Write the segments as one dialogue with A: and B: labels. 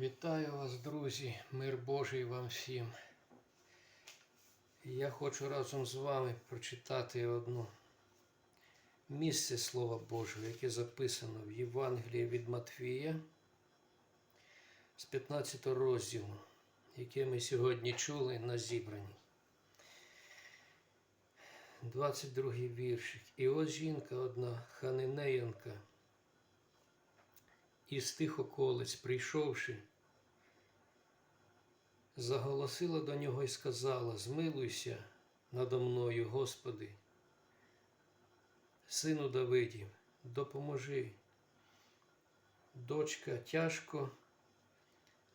A: Вітаю вас, друзі, мир Божий вам всім. Я хочу разом з вами прочитати одну місце Слова Божого, яке записано в Євангелії від Матвія з 15 розділу, яке ми сьогодні чули на зібранні. 22 віршик. І ось жінка одна, ханинеянка, із тих околиць, прийшовши, заголосила до нього і сказала: Змилуйся надо мною, Господи, сину Давидів, допоможи. Дочка тяжко,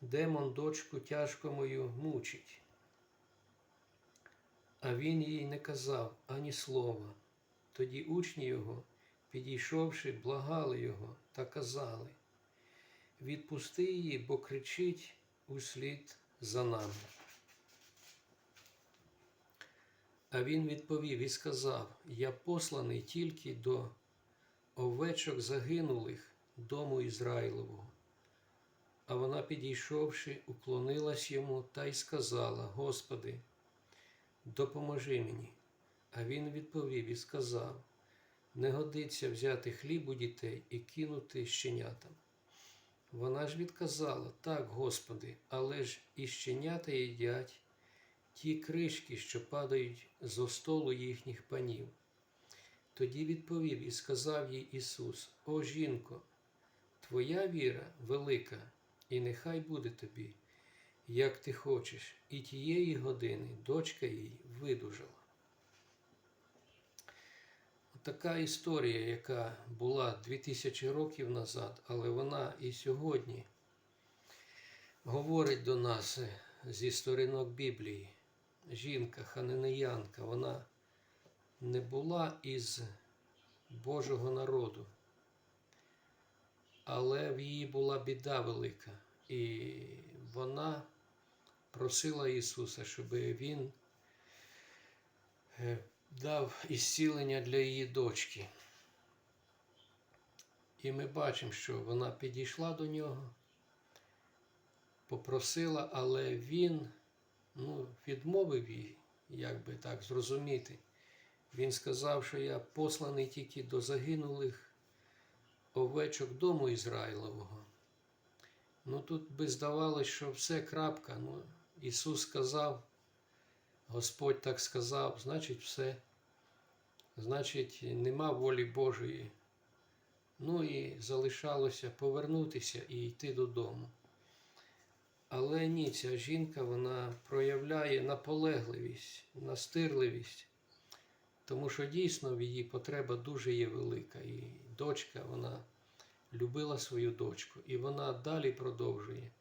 A: демон дочку тяжко мою мучить. А він їй не казав ані слова. Тоді учні його, підійшовши, благали його та казали відпусти її, бо кричить услід за нами. А він відповів і сказав: Я посланий тільки до овечок загинулих дому Ізраїлового. А вона, підійшовши, уклонилась йому та й сказала: Господи, допоможи мені. А він відповів і сказав: Не годиться взяти хліб у дітей і кинути щенятам. Вона ж відказала так, Господи, але ж і щенята їдять ті кришки, що падають зо столу їхніх панів. Тоді відповів і сказав їй Ісус: О жінко, твоя віра велика, і нехай буде тобі, як ти хочеш, і тієї години дочка їй видужала. Така історія, яка була 2000 років назад, але вона і сьогодні говорить до нас зі сторінок Біблії. Жінка, ханенеянка, вона не була із Божого народу, але в її була біда велика, і вона просила Ісуса, щоб Він е, дав ісцілення для її дочки. І ми бачимо, що вона підійшла до нього, попросила, але він ну, відмовив їй, як би так зрозуміти. Він сказав, що я посланий тільки до загинулих овечок дому Ізраїлового. Ну тут би здавалось, що все крапка. Ну, Ісус сказав, Господь так сказав, значить, все. Значить, нема волі Божої. Ну і залишалося повернутися і йти додому. Але ні, ця жінка вона проявляє наполегливість, настирливість, тому що дійсно її потреба дуже є велика. І дочка, вона любила свою дочку, і вона далі продовжує.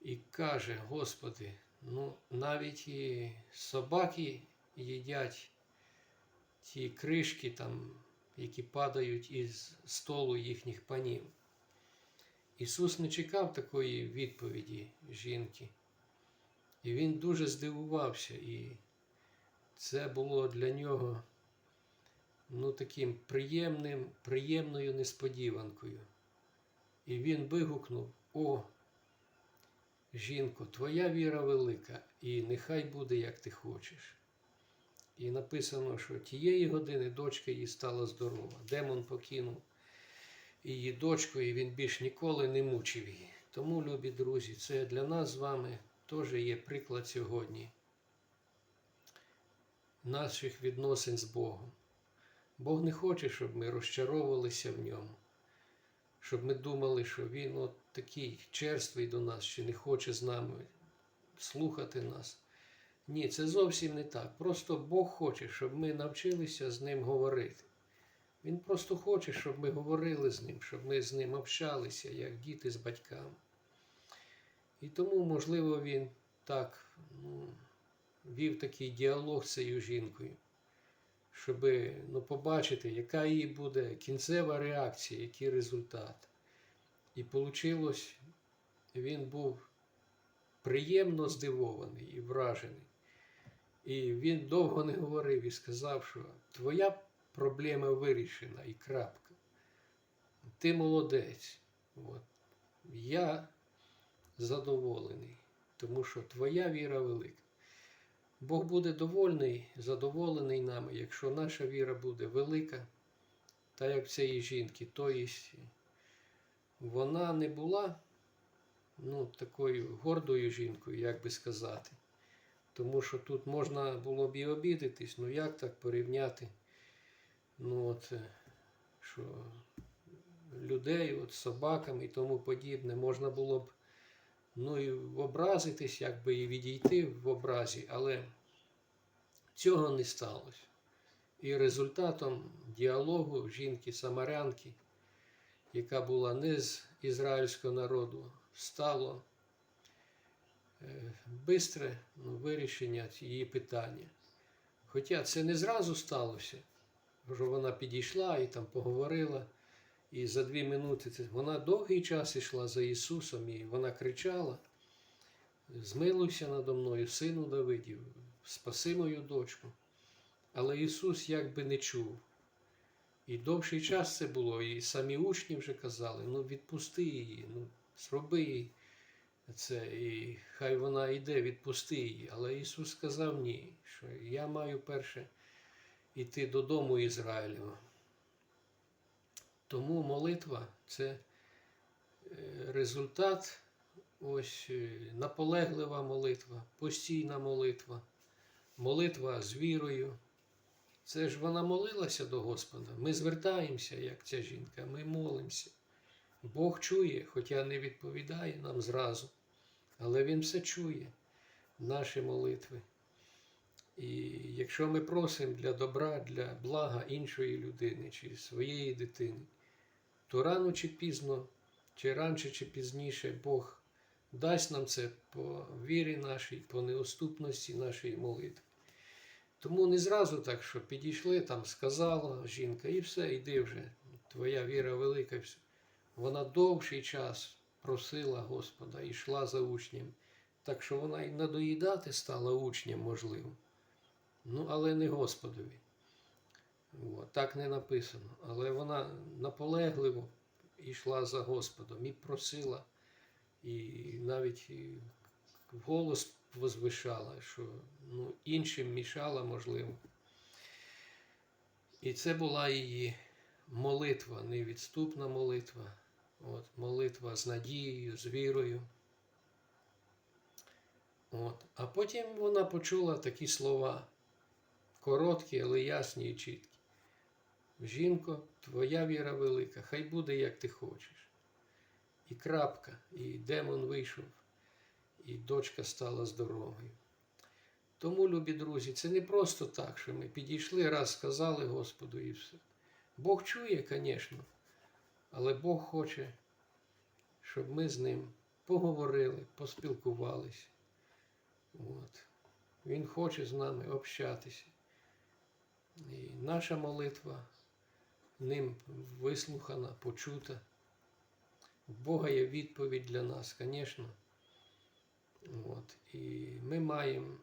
A: І каже, Господи, ну навіть і собаки їдять ті кришки, там, які падають із столу їхніх панів. Ісус не чекав такої відповіді жінки. І Він дуже здивувався, і це було для нього ну, таким приємним, приємною несподіванкою. І він вигукнув: О, жінко, твоя віра велика, і нехай буде, як ти хочеш. І написано, що тієї години дочка її стала здорова. Демон покинув її дочку, і він більш ніколи не мучив її. Тому, любі друзі, це для нас з вами теж є приклад сьогодні наших відносин з Богом. Бог не хоче, щоб ми розчаровувалися в ньому, щоб ми думали, що Він от такий черствий до нас, що не хоче з нами слухати нас. Ні, це зовсім не так. Просто Бог хоче, щоб ми навчилися з ним говорити. Він просто хоче, щоб ми говорили з ним, щоб ми з ним общалися, як діти з батьками. І тому, можливо, він так ну, вів такий діалог з цією жінкою, щоб ну, побачити, яка її буде кінцева реакція, який результат. І вийшло, він був приємно здивований і вражений. І він довго не говорив і сказав, що твоя проблема вирішена і крапка. Ти молодець. От. Я задоволений, тому що твоя віра велика. Бог буде довольний, задоволений нами, якщо наша віра буде велика, та як в цієї жінки, то єсть вона не була ну, такою гордою жінкою, як би сказати. Тому що тут можна було б і обідатись, ну як так порівняти? Ну от, е, що людей, от, собаками і тому подібне, можна було б ну, і образитись, якби і відійти в образі, але цього не сталося. І результатом діалогу жінки-самарянки, яка була не з ізраїльського народу, стало е, бистре ну, вирішення її питання. Хоча це не зразу сталося, що вона підійшла і там поговорила. І за дві минути вона довгий час йшла за Ісусом, і вона кричала: Змилуйся надо мною, сину Давидів, спаси мою дочку. Але Ісус якби не чув. І довший час це було, і самі учні вже казали: ну відпусти її, ну зроби це, і хай вона йде, відпусти її. Але Ісус сказав ні, що я маю перше йти додому Ізраїлю. Тому молитва це е, результат, ось е, наполеглива молитва, постійна молитва, молитва з вірою. Це ж вона молилася до Господа. Ми звертаємося, як ця жінка, ми молимося. Бог чує, хоча не відповідає нам зразу, але Він все чує, наші молитви. І якщо ми просимо для добра, для блага іншої людини чи своєї дитини, то рано чи пізно, чи раніше, чи пізніше Бог дасть нам це по вірі нашій, по неоступності нашої молитви. Тому не зразу так, що підійшли, там сказала жінка, і все, йди вже, твоя віра велика. все. Вона довший час просила Господа і йшла за учнем. Так що вона і надоїдати стала учням, можливо. Ну, але не Господові. От, так не написано. Але вона наполегливо йшла за Господом і просила, і навіть голос возвишала, що ну, іншим мішала, можливо. І це була її молитва, невідступна молитва. От, молитва з надією, з вірою. От. А потім вона почула такі слова, короткі, але ясні і чіткі. Жінко, твоя віра велика, хай буде, як ти хочеш. І крапка, і демон вийшов, і дочка стала здоровою. Тому, любі друзі, це не просто так, що ми підійшли, раз сказали Господу і все. Бог чує, звісно, але Бог хоче, щоб ми з ним поговорили, поспілкувалися. От. Він хоче з нами общатися. І наша молитва ним вислухана, почута. В Бога є відповідь для нас, звісно. І ми маємо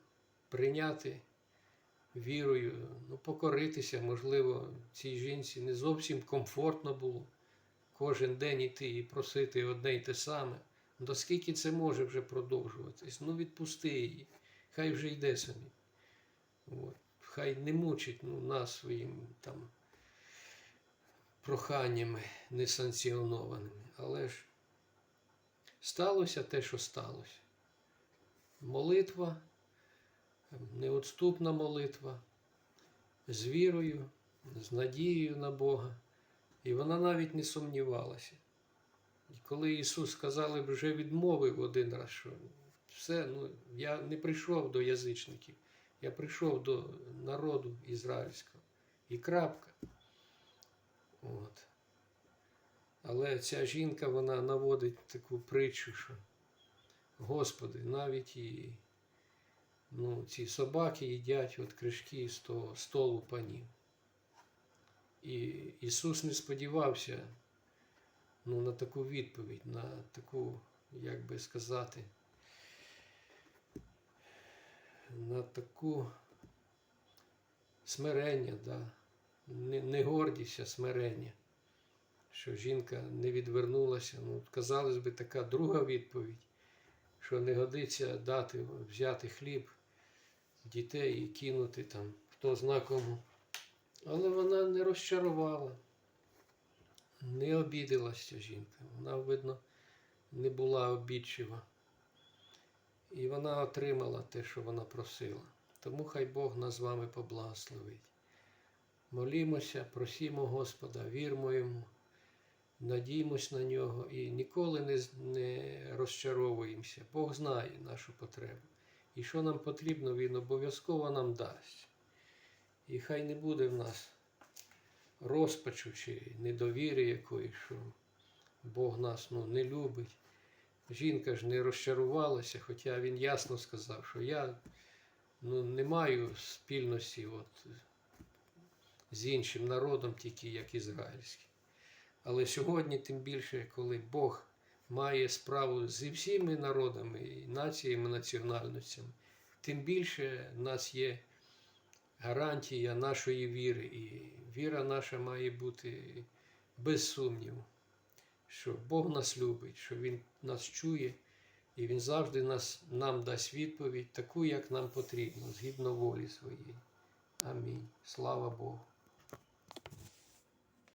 A: прийняти вірою, ну, покоритися, можливо, цій жінці не зовсім комфортно було кожен день іти і просити одне й те саме. До скільки це може вже продовжуватись? Ну, відпусти її, хай вже йде самі. От. Хай не мучить ну, нас своїм там проханнями несанкціонованими. Але ж сталося те, що сталося. Молитва, неотступна молитва з вірою, з надією на Бога. І вона навіть не сумнівалася. І коли Ісус сказали вже відмовив один раз, що все, ну, я не прийшов до язичників, я прийшов до народу ізраїльського. І крапка. От. Але ця жінка вона наводить таку притчу, що Господи, навіть і ну, ці собаки їдять от кришки з того столу панів. І Ісус не сподівався ну, на таку відповідь, на таку, як би сказати, на таку смирення, да? Не, гордість, а смирення, що жінка не відвернулася. Ну, казалось би, така друга відповідь. що не годиться дати, взяти хліб дітей і кинути там, хто зна кому. Але вона не розчарувала, не обідалась ця жінка. Вона, видно, не була обідчива. І вона отримала те, що вона просила. Тому хай Бог нас з вами поблагословить. Молімося, просімо Господа, вірмо Йому, надіймось на нього і ніколи не, не розчаровуємося. Бог знає нашу потребу. І що нам потрібно, Він обов'язково нам дасть. І хай не буде в нас розпачу чи недовіри якоїсь, що Бог нас ну, не любить. Жінка ж не розчарувалася, хоча він ясно сказав, що я ну, не маю спільності от, з іншим народом, тільки як ізраїльський. Але сьогодні, тим більше, коли Бог має справу зі всіми народами націями, національностями, тим більше в нас є гарантія нашої віри. І віра наша має бути без сумніву, що Бог нас любить, що Він нас чує, і Він завжди нас, нам дасть відповідь таку, як нам потрібно, згідно волі своєї. Амінь. Слава Богу.